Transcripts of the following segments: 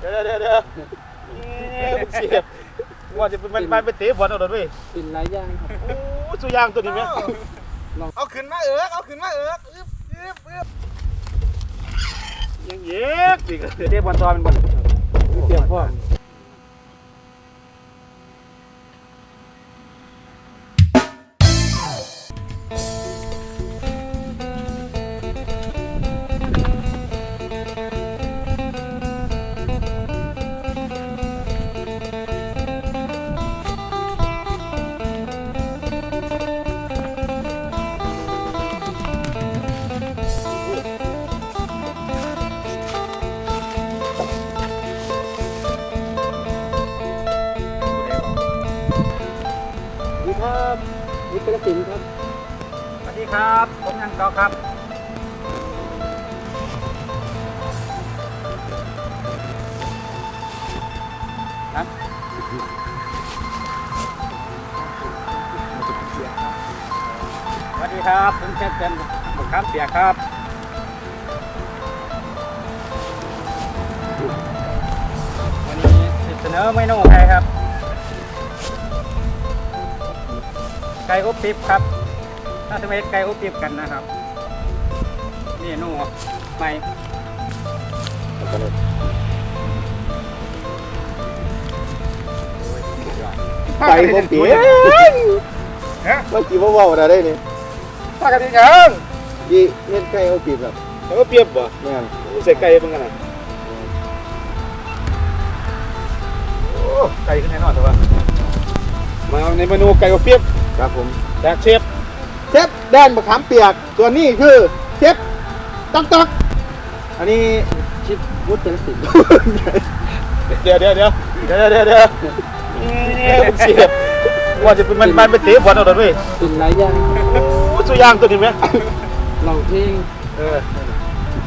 เดี๋ยวเดี๋ยวเดี๋ยวเอ๊ะมันเสียบว่าจะเป็นมันมันไปเตะบอลเอาหน่อยเว้ยกินหลายอย่างครับ โอ้สุยางตัวนี้ไหมเอาขึ้นมาเอิกเอาขึ้นมาเอิกอึ๊บอึ๊บอึ๊บยังเย็กอีกเตะบอลตอนเป็นบอลเตรียมพ่อ นี่เป็นกระสินครับ สวัสดีครับ ผมยังเกาครับ สวัสดีครับ ผมเชฟเป็นบุกครับเปียกครับ วันนี้เสนอเมนูไก่ครับ ไก่อบปิ๊บครับถ้าจะไม่ไก่อบปิ๊บกันนะครับเมนูใหม่ไปผมเปียเมื่อกี้ว่าว่าอะไรได้นี่ปกติยังยี่เล่นไก่เอาปีบแบบไก่อบปิ๊บบ่แม่นใส่ไก่เป็นกันนะโอ้ไก่ขึ้นแน่นอนแต่ว่ามาในเมนูไก่อบปิ๊บ ครับผมจากเชฟเชฟแดนมะขามเปียกส่วนนี้คือเชฟตักตักอันนี้ชิดวุฒิเป็นกระสินเดี๋ยวเดี๋ยวเดี๋ยวเดี๋ยวเดี๋ยวเดี๋ยวเอ๊ะมันเสียบว่าจะเป็นมันมันไปเตะบอลเอาหน่อยเว้ยเป็นหลายอย่างครับโอ้สุยางตัวนี้ไหมร้องเพลงเออ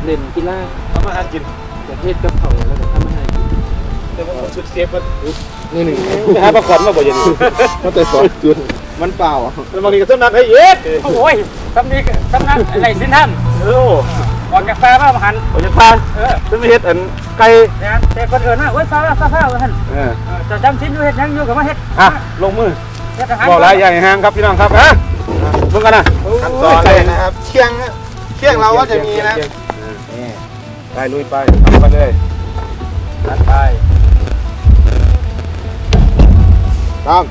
เล่นกีฬาทำอาหารกินประเทศกับเขาแล้วก็ทำอาหารกินแต่ว่าสุดเสียบมันนี่หนึ่งไปหาปลาขอนมาบ่อยังนี้มันแต่สองจุด มันเปล่าแล้วบางทีก็ต้นนักให้เย็ดโอ้ยทำนี้ทำนั้นอะไรสินท่านโอ้ออกจากฟ้ามาหันผมจะพาเออเป็นเฮ็ดอันไก่เนี่ยแต่คนอื่นนะโอ้ยฟ้าฟ้าฟ้าท่านเออจะจำสินอยู่เฮ็ดยังอยู่กับมาเฮ็ดอะลงมือเฮ็ดอาหารบอกหลายอย่างห่างครับพี่น้องครับฮะเบิ่งกันนะขั้นตอนเลยนะครับเคียงเคียงเราก็จะมีนะนี่ไปลุยไปทำไปเลยตัดไปต้อง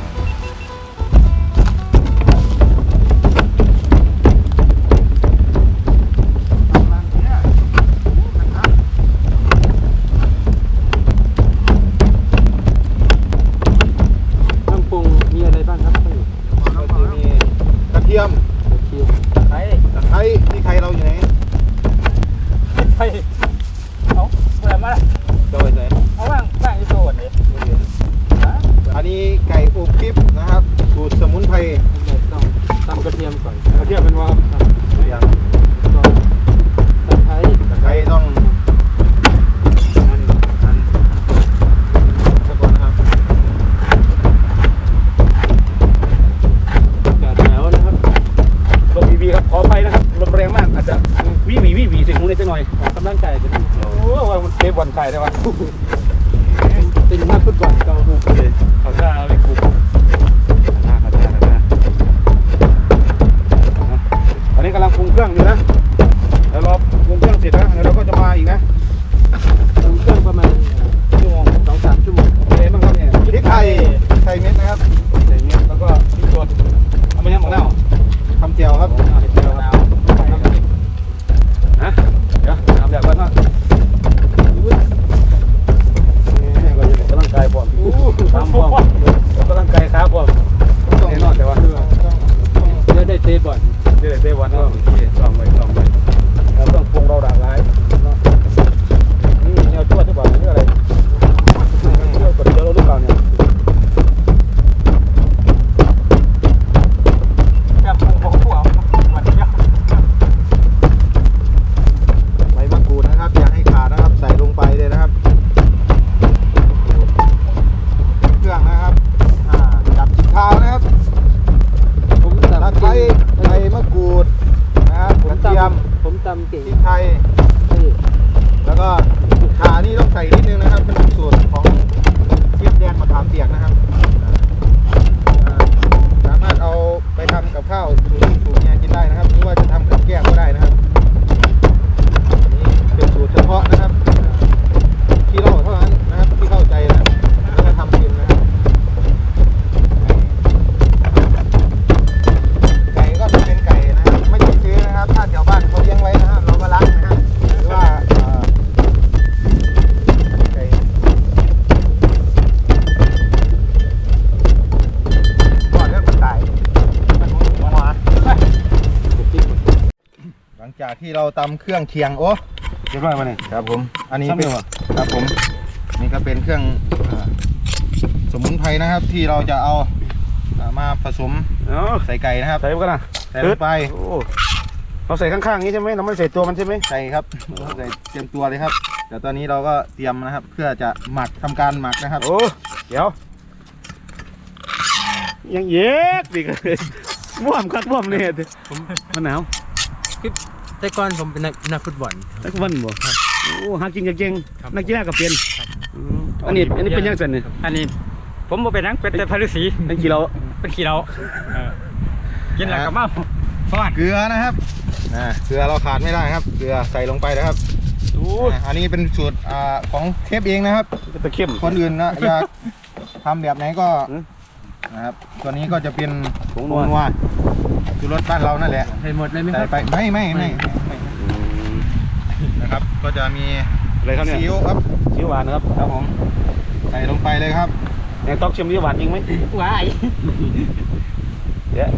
ไก่อบคลิปนะครับ สูตรสมุนไพร ต้องตำกระเทียมก่อนเอาเทียบเป็นว่าอย่า เราตำเครื่องเคียงโอ้เรียบร้อยมาเนี่ยครับผม อันนี้ซ้ำเป็เลนยวะครับผม นี่ก็เป็นเครื่องอ่าสมุนไพรนะครับ ที่เราจะเอาอ่ามาผสมเนาะใส่ไก่นะครับใส่ไปกันนะใส่ลงไปโอ้เราใส่ข้างๆนี้ใช่ไหมเราไม่ใส่ตัวมันใช่ไหมใส่ครับใส่เตรียมตัวเลยครับเดี๋ยวตอนนี้เราก็เตรียมนะครับ เพื่อจะหมักทำการหมักนะครับ โอ้เดี๋ยว ยังเย็กดิเลยม่วมคักม่วมเนี่ยมันหนาว แต่ก่อนผมเป็นนักนักฟุตบอล นักวันบ่โอ้หากินเก่งๆนักกีฬาก็เป็นอืมอันนี้อันนี้เป็นยังไงเนี่ยอันนี้ผมบ่เป็นหนังเป็นแต่พาฤาษีเป็นกี่เราเป็นขี้เราเออกินแล้วก็เมาฟาดเกลือนะครับอ่าเกลือเราขาดไม่ได้ครับ เกลือใส่ลงไปนะครับโอ้อ่าอันนี้เป็นสูตรอ่าของเชฟเองนะครับเป็นตะเข้ม คนอื่นนะ อยากทำแบบไหนก็อืม นะครับ ตัวนี้ก็จะเป็นผงนัวนัวคือรสบ้านเรานั่นแหละใส่หมดเลยไหมคใส่รับ ไปไม่ไม่ไม่ไม่อืมนะครับ ก็จะมีอะไรครับเนี่ยซีอิ๊วครับซีอิ๊วหวานนะครับครับผมใส่ลงไปเลยครับแหนต๊อกชิมซีอิ๊วหวานจริงไหมว้ายเดี๋ยว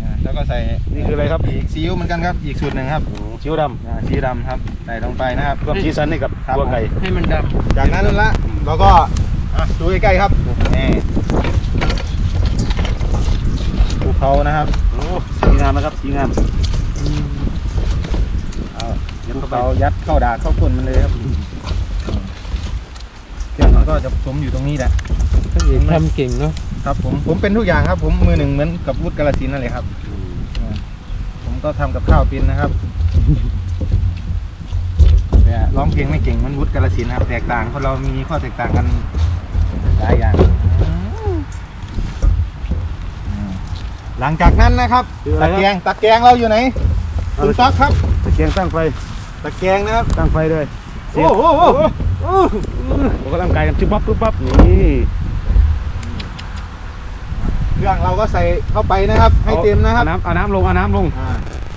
อ่าแล้วก็ใส่นี่คืออะไรครับ อีกซีอิ๊วเหมือนกันครับ อีกสูตรหนึ่งครับโอ้ซีอิ๊วดอ่าซีอิ๊วดำครับ ใส่ลงไปนะครับำเพิ่มสีสันให้กับครับ ตัวไก่ให้มันดจากนั้นละเราก็อะ ดูใกล้ๆครับนี่ภูเขานะครับโอ้สีงามนะครับสีงามเอายัดเข้าไปยัดเข้าดากเข้าก้นมันเลยครับเครื่องมันก็จะผสมอยู่ตรงนี้แหละำท่านเอกทำเก่งเนาะครับผมผมเป็นทุกอย่างครับ ผมมือหนึ่งเหมือนกับวุฒิกาลสินธุ์นั่นเลยครับอ่าผมก็ทำกับข้าวเป็นนะครับแต่ร้องเพลงไม่เก่งเหมันวุฒิกาลสินธุ์ครับ แตกต่างคนเรามีข้อแตกต่างกัน หลายอย่างอืมหลังจากนั้นนะครับคืออะไรตะครับแกรงตะแกรงเราอยู่ไหนคุณต๊อกครับตะเกียงตั้งไฟตะแกรงนะครับตั้งไฟเลยโอ้โหโอ้โหโอ้โหออกกำลังกายกันจุ๊บปั๊บปุ๊บปั๊บนี่เครื่องเราก็ใส่เข้าไปนะครับ ให้เต็มนะครับอาน้ำเอาน้ำลงเอาน้ำลงอ่า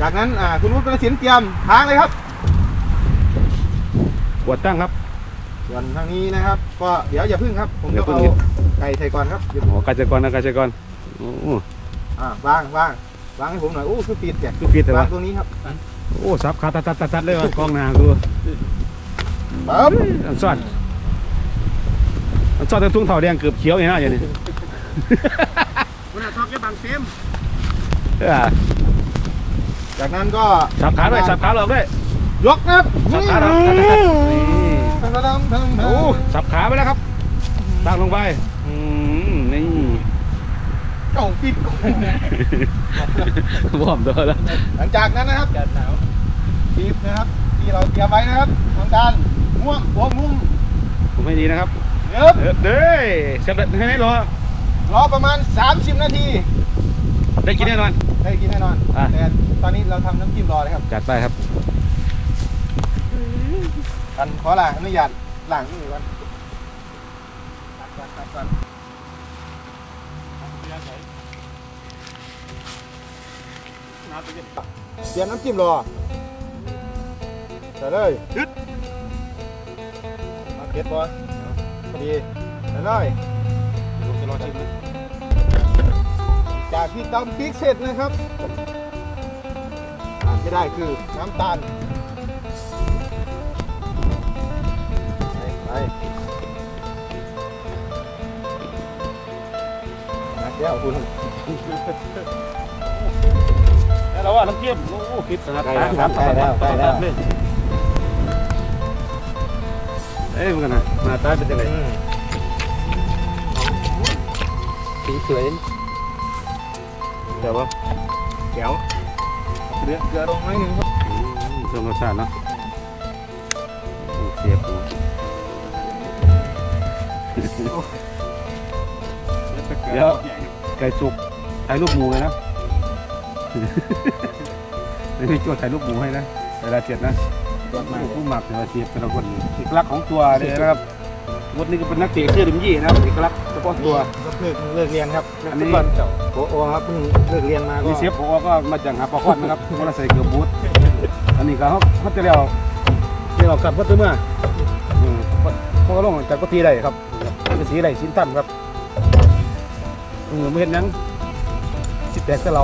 จากนั้นอ่าคุณวุฒิกาลสินธุ์เตรียมทางเลยครับกดตั้งครับ ส่วนทางนี้นะครับ ก็เดี๋ยวอย่าพึ่งครับ ผมเดี๋ต้ยอวงพึ่งเอาไก่ใส่ก่อนครับเดี๋ยวโอ้กาเจกรนะกาเจกรโอ้อ่าวางวางวางให้ผมหน่อยโอ้คือปิดแกคือปิดแต่วาว่างตรงนี้ครับโอ้ซับขาตัดตัดตัดตัดเลยว่ะกองหนากูปั๊บอันซ่อนอันซ่อนแต่ทุ่งเถาแดงเกือบเขียวอย่างนี้อย่างนี้คุณอาชอบแค่บางเต็มเออจากนั้นก็สับขาด้วยสับขาหลอกด้วยยกนะครับสับขาหลอก โอ้สับขาไปแล้วครับตั้งลงไปอืมนี่เจ้าปิดก่อนวอร์มตัวแล้วหลังจากนั้นนะครับปีบนะครับ ที่เราเตรียมไว้นะครับทำการม่วงหัวมุมผมให้ดีนะครับเยิบเออเด้ยเสร็จแล้วให้ไหมรอรอประมาณ 30 นาที ได้กินแน่นอน ได้กินแน่นอนอะแต่ตอนนี้เราทำน้ำจิ้มรอเลยครับ จัดไปครับ กันขอล้างอนุญาตล้างนี่ก่อนตัดก่อนตัดก่อนเตรียมน้ำจิ้มรอใส่เลยยึดมาเก็ดบอลพอดีใส่เลยผมจะรอชิมนะจากที่ตำพริกเสร็จนะครับขาดไม่ได้คือน้ำตาล ไปไปนักเดียวคุณแล้วเราว่าน้ำเทียมโอ้โหคิดสนัดใกล้แล้วครับใกล้แล้วใกล้แล้วเอ้ยมันกันนะมาตายเป็นยังไงสีสวยเดี๋ยวว่าเดี๋ยวเกลือเกลือลงไหน่อยหนึ่งครับชมชาติเนาะเสียบ เดี๋ยวไก่สุกถ่ายรูปหมูเลยนะ ไม่ใช่จวดถ่ายรูปหมูให้นะเวลาเจ็ดนะผู้หมักเวลาเจ็ดแต่ละคนเอกลักษณ์ของตัวเลยนะครับวัดนี้ก็เป็นนักเตะเสื้อดำยี่นะครับเอกลักษณ์เฉพาะตัวก็เลิกเลิกเรียนครับอันนี้ฟุตบอลเจ้าโอ้โหครับเพิ่งเลิกเรียนมาก็นี่เชฟโอก็มาจากหาปลาคอนนะครับมาใส่เกลือบูทอันนี้ก็เขาเขาจะเรียกเรียกกับพัตเตอร์เมื่ออืมเขาก็ลงจากกุฏิได้ครับ สีไหลชิ้นต่ำครับเออไม่เห็นยังสิแตกแต่เรา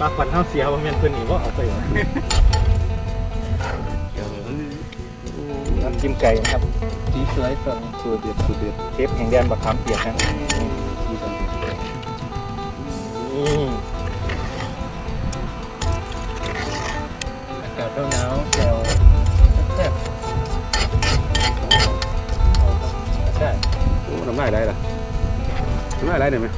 ปากวัญเท้าเสียบาเมียนเพื่อนหนีว่าเอาไปน้ำจิ้มไก่ครับ สีสวยสดสูตเด็ดสูตเด็ดเทปแห่งแดนบักคำเปียกนะ อะไรหน่อยไหม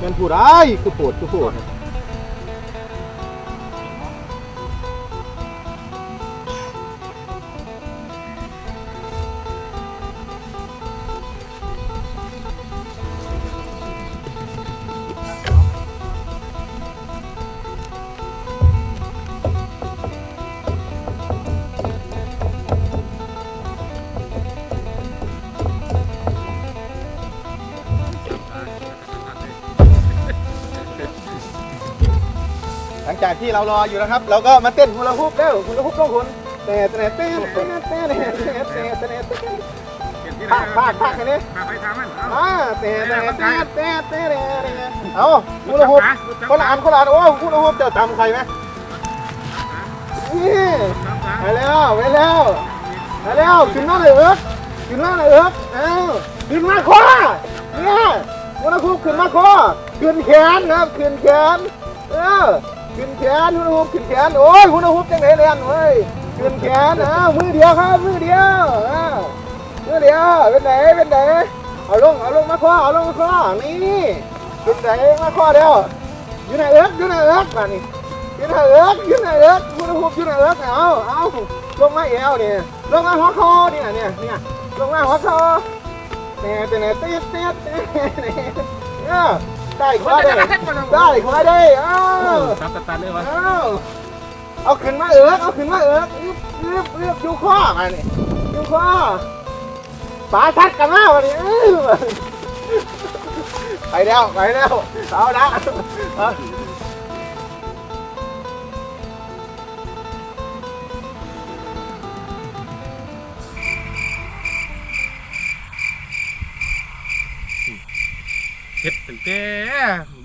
เป็นผู้ร้ายคือปวดคือปวด จากที่เรารออยู่นะครับ เราก็มาเต้นฮูลาฮูปแล้วฮูลาฮูปต้องคนแต่แต่เต้นเต้นเต้นเต้นเต้นเต้นเต้นเต้นภาคภาคภาคกันนี่พาไปทางมันเอาอ่าเต้นเต้นเต้นเต้นเต้นเอาฮูลาฮูปคนละอันคนละอันโอ้ฮูลาฮูปเจ้าจำใครไหมนี่ไปแล้วไปแล้วไปแล้วขึ้นมาเลยเอิร์กขึ้นมาเลยเอิร์กเอ้าขึ้นมาคอเนี่ยฮูลาฮูปขึ้นมาคอขึ้นแขนนะครับขึ้นแขนเออ ขึ้นแขนหุ่นหุบขึ้นแขนโอ้ยหุ่นหุบจังไหนเรียนเว้ยขึ้นแขนอ้าวมือเดียวครับมือเดียวอ้าวมือเดียวเป็นไหนเป็นไหนเอาลงเอาลงมาข้อเอาลงมาข้อนี่เป็นไหนมาข้อเดียวอยู่ไหนเอิ๊กอยู่ไหนเอิ๊กมานี่อยู่ไหนเอิ๊กอยู่ไหนเอิ๊กหุ่นหุบอยู่ไหนเอิ๊กเอาเอาลงมาเอวเนี่ยลงมาหัวคอเนี่ยเนี่ยเนี่ยลงมาหัวคอเนี่ยเป็นไหนเตี้ยเตี้ยเตี้ยเนี่ย ได้ข้อได้ได้ข้อได้อ้าวตัดตัดเลยวะเอาเอาขึ้นมาเอิกเอาขึ้นมาเอิกรีบรีบรีบอยู่ข้อมานี่อยู่ข้อปาชัดกันมาวันนี้อื้อไปแล้วไปแล้วเอาละ ฮ็ดตั้งแต่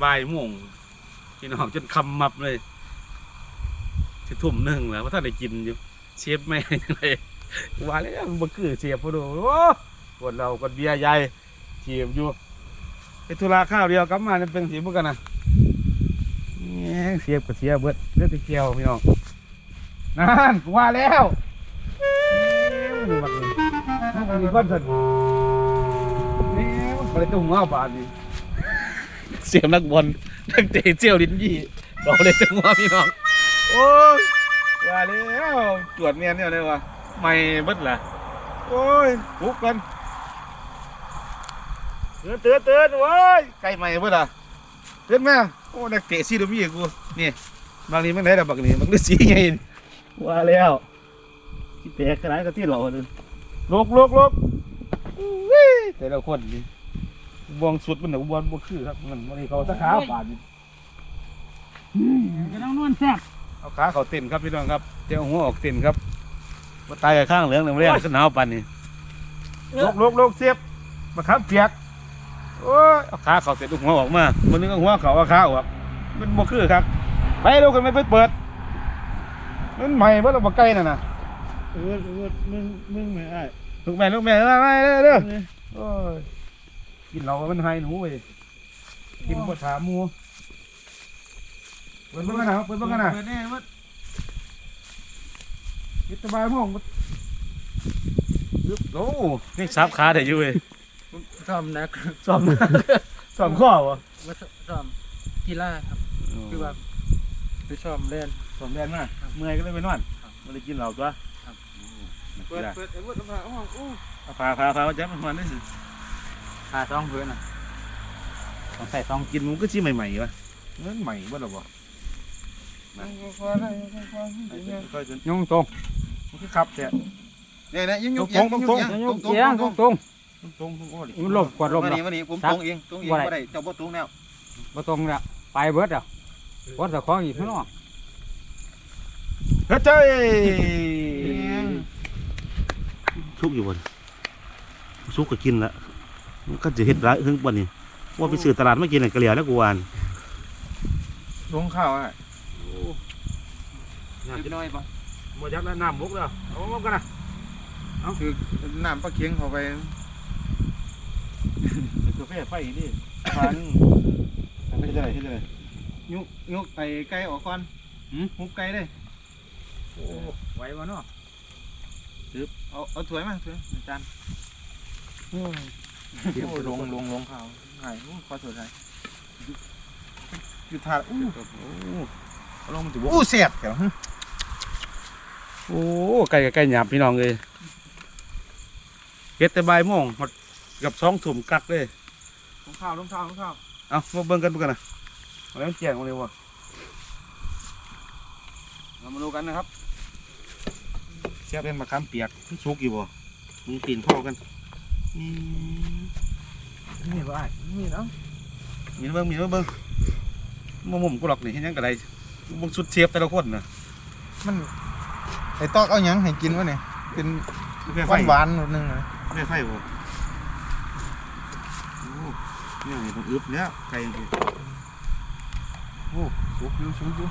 บ่ายโมงพี่น้องจนคำมับเลยสิทุ่มหนึ่งแล้วว่าถ้าได้กินอยู่เชฟแม่ยังไงว่าแล้วมันคือเชฟพอดูโอ้ปวดเรากดเบียร์ใหญ่เทียมอยู่ไปธุระข้าวเดียวกลับมาเป็นสีเหมือนกันนะเสียบกับเสียเบิดเลือดไปเกียวพี่น้องนั่นว่าแล้วเอ้ยมันบักเลยมันมีก้อนสันนี่มันไปตุ้งหัวบาดนี่ เสียงนักบอลนักเตะเจียวลิ้นยี่เราเลยจังหวะพี่น้องโอ้ยว่าแล้วจวดเนียนเนี่ยเลยวะไม่เบิดล่ะโอ้ยปลุกกันเตือนเตือนเตือนโอ้ยไก่ใหม่เบิดล่ะเตือนแม่โอ้นักเตะซีดมีกูนี่บางทีมันได้แต่บางทีมันก็สีไงว่าแล้วที่แตกขนาดกับที่หล่อเลยลกลกลกอุ้ยแต่ละคนนี่บ วงสุดมันหนูบวงบวคือครับมันมันเขาสาขาบาดนี่ก็ต้องนวลแซ่บเอาขาเขาเต้นครับพี่น้องครับเจ้าหัวออกเต้นครับว่าตายกับข้างเหลืองหนึ่งเรียกขึ้นหนาวปันนี่ลกลกลกเสียบมาขับเปียกโอ้ยเอาขาเขาเต้นลูกหัวออกมามันนึงเอาหัวเขาเอาขาออกมันบวคือครับ ไปเร็วกันไม่ไปเปิดมันใหม่เมื่อเราบกไก่น่ะนะเออเออมึงมึงไม่ไอ้ลูกแม่ลูกแม่ไปไปเร็วเร็วโอ้ย กินเรามันให้หนูเว้ยกินบดขาหมูเปิดเบิ่งกันนะเปิดเบิ่งกันนะเปิดแน่ว่ายึดสบายม่วงยึดโอ้นี่ซับขาได้อยู่เว้ยซ้อมนักซ้อมซ้อมข้อวะว่าซ้อมกีฬาครับคือว่าไปซ้อมเล่นซ้อมแดนมาเมื่อยก็เลยไปนอนไมันได้กินเหล้าตัวครับเปิดเปิดเปิดมาห้องอู้พาพาพามาจับมันมันนี่สิ หาซองเพื่อนอะต้องใส่ซองกินมันก็ชี้ใหม่ๆวะมันใหม่บ่หรอบ่ค่อยๆจนยุ่งตรงมันคือขับแต่เนี่ยเนี่ยยังยกตรงๆยังตรงๆยังยตรกงตรเสียงงตตรรงงตรงตรงๆโอ้ดิมันหลบกวาดลมมาแล้วนี่มานี่ผมครัตบรงเองตรงเองบ่ได้บ่ได้เจ้าบ่ตรงแล้วบ่ตรงแล้วไปเบิดอะวัดสะของอีกข้างนอกเฮ้ยเจ้ยชุกอยู่บนชุกก็กินละ มันก็จะเห็ดร้ายถึงวันนี้ว่าไปซื้อตลาดไม่กินอะไรกะเหลี่ยแล้วกูวานลงข้าวอะนิดน้อยปะหมดยักษ์แล้วน้ำมุกแล้วเอามุกกันนะคือน้ำปลาเค็งเข้าไปกาแฟไฟนี่ฟันไม่ใช่ไม่ใช่ยกยกไก่ไก่ออกก่อนหุบไก่เลยโอ้ไหวบ่เนาะเอาเอาถ้วยมาถ้วยจาน โอ้ลงลงลงข้าวไก่ขอโทษไก่อยู่ถาดอู้ลงมันจะบอู้เสียบเดี๋ยวโอ้ไก่กับไก่หยาบพี่น้องเลยเฮ็ดแต่บ่ายโมงหมดกับสองถุ่มกักเลยลงข้าวลงข้าวลงข้าวเอามาเบิ่งกันเบิ่งกันนะมาแล้วแจ้งมาเลยวะเรามาดูกันนะครับเสียบเป็นมะขามเปียกมันสุกอยู่บ่มึงตีนพ่อกันอื มนี่บ่ไอ้นี่เนาะมีเบิ่งมีเบิ่งเบิ่งมามุมกูหรอกนี่เห็นยังกระไดมึงสุดเสียบแต่ละคนน่ะมันไอ้ตอกเอาหยังให้กินวะเนี่ยเป็นกาแฟหไฟวานหวานๆนิดนึงนะกาแฟไฟบ่โอ้เนี่ยนี่ต้องอึบแล้วไก่ยังสิโอ้สุกอยู่สุกอยู่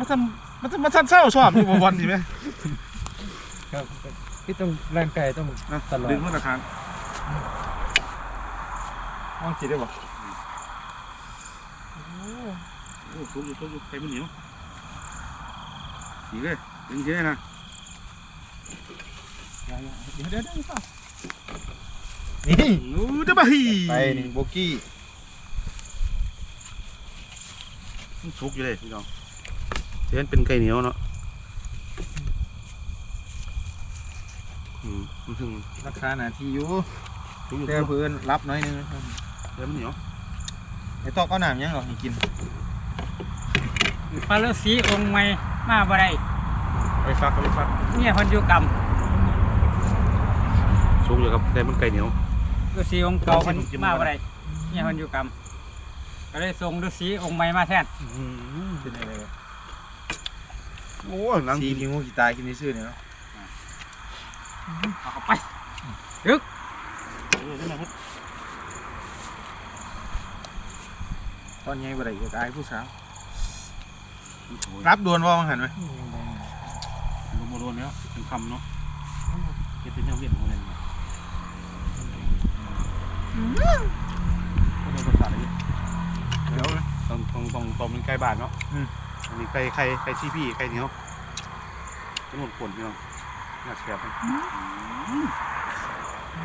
มาทำมาทำมาทำเศร้าชอบอยู่บ่วันสิแม่ ครับที่ต้องร่างกายต้องนะตลอดดึงมาตรฐานมองจิตได้บ่โอ้ทุกอยู่ทุกอยู่ไก่มันเหนียวดีเลยดึงเยอะนะเดี๋ยวเดี๋ยวเดี๋ยวนี่โอ้เด้บะฮีไปนี่โบกี้มันสุกอยู่เลยพี่น้องเสียนเป็นไก่เหนียวเนาะอืมมัน ถึงราคาหนาทีอยู่สุกอยู่แต่เพื่อนรับน้อยนึงเดี๋ยวมันเหนียวไอ้ตอกเอาน้ำยังหรอให้กินพระฤาษีองค์ใหม่มาบ่ได้ไปฟักไปฟักเนี่ยเพิ่นอยู่กรรมสุกอยู่ครับแต่มันไก่เหนียวฤาษีองค์เก่าเพิ่นมาบ่ได้เนี่ยเพิ่นอยู่กรรมก็เลยส่งฤาษีองค์ใหม่มาแทนเป็นยังไงโอ้หนังสีกินนิ้วกีตายกินในซื่อเนี่ยเนาะ เอาเข้าไปเออนั่นแหละครับตอนยังบ่ได้ก็ตายผู้สาว รับดวนว่ามังหันไหมลงมาโดนแล้วเป็นคำเนาะเฮ็ดเป็นแนวเวียนของมันเนี่ยก็โดนประสาทเลยเดี๋ยวนะต้องต้องต้องต้องเป็นไก่บ้านเนาะอืม อันนี้ไก่ไข่ไก่ชีพี่ไก่เหนียวจำนวนผลพี่น้อง น่าแซ่บ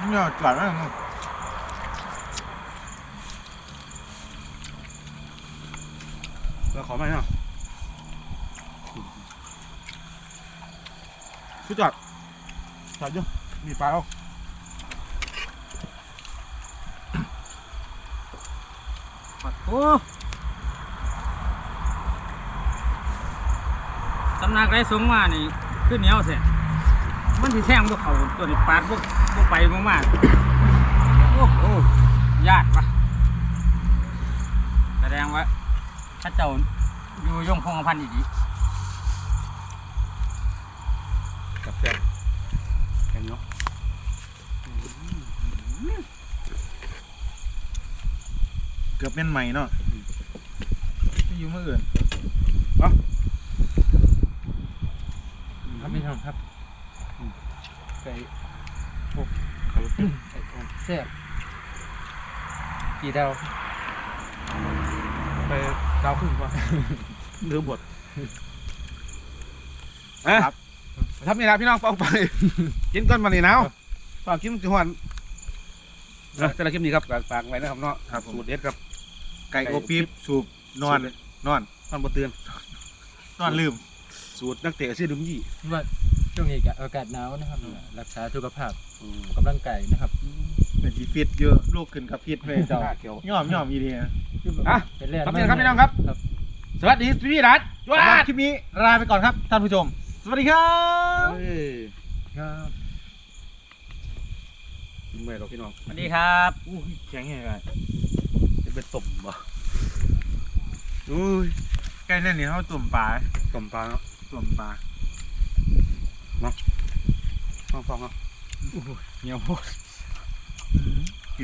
เนี่ยจอดไว้ตรงนู้นแล้วขอไหมเนาะสุดยอดจอดอยู่มีปลาเอาโอ้สำนักไรสงมานี่คือเหนียวเสีย มันสิแท่งบ่เข้าตัวนี้ปาดบ่บ่ไปบ่มาโอ้โหญาติวะแสดงว่าถ้าเจ้าอยู่ยงคงกระพันอีดีกับแซ่บแค่นี้เนาะเกือบเป็นใหม่เนาะไม่อยู่เมื่ออื่นครับพี่น้องครับ ไก่ครับไก่อบแซ่บกี่ดาวไปดาวขึ้นก่อนลืมบทอะทำนี่นะพี่น้องเปองไป กินก่อนวันนี้หนาวฝากกินจังหวัดนะแต่ละคลิปนี้ครับฝากฝากไว้นะครับเนาะครับผมสูตรเด็ดครับ ไก่โอปี๊บสูบนอน นอนท่านบ่เตือนนอนลืม สูตรนักเตะชื่อดุมยี่ว่า ช่วงนี้อากาศหนาวนะครับ รักษาสุขภาพกำลังกายนะครับ เป็นสีฟิตเยอะโรคขึ้นกับฟิตไปเจ้าย่อมย่อมอีเดียะเป็นแรกครับพี่ครับพี่น้องครับ สวัสดีพี่รัตจ้าคลิมมีลาไปก่อนครับท่านผู้ชม สวัสดีครับครับเมื่อยหรอพี่น้องสวัสดีครับอู้แข็งยังไงจะเป็นตุ่มป่อุ้ยใกล้เล่นนี่เขาตุ่มปลาตุ่มปลาเนาะตุ่มปลา ฟองฟองเอาเหนียวโคต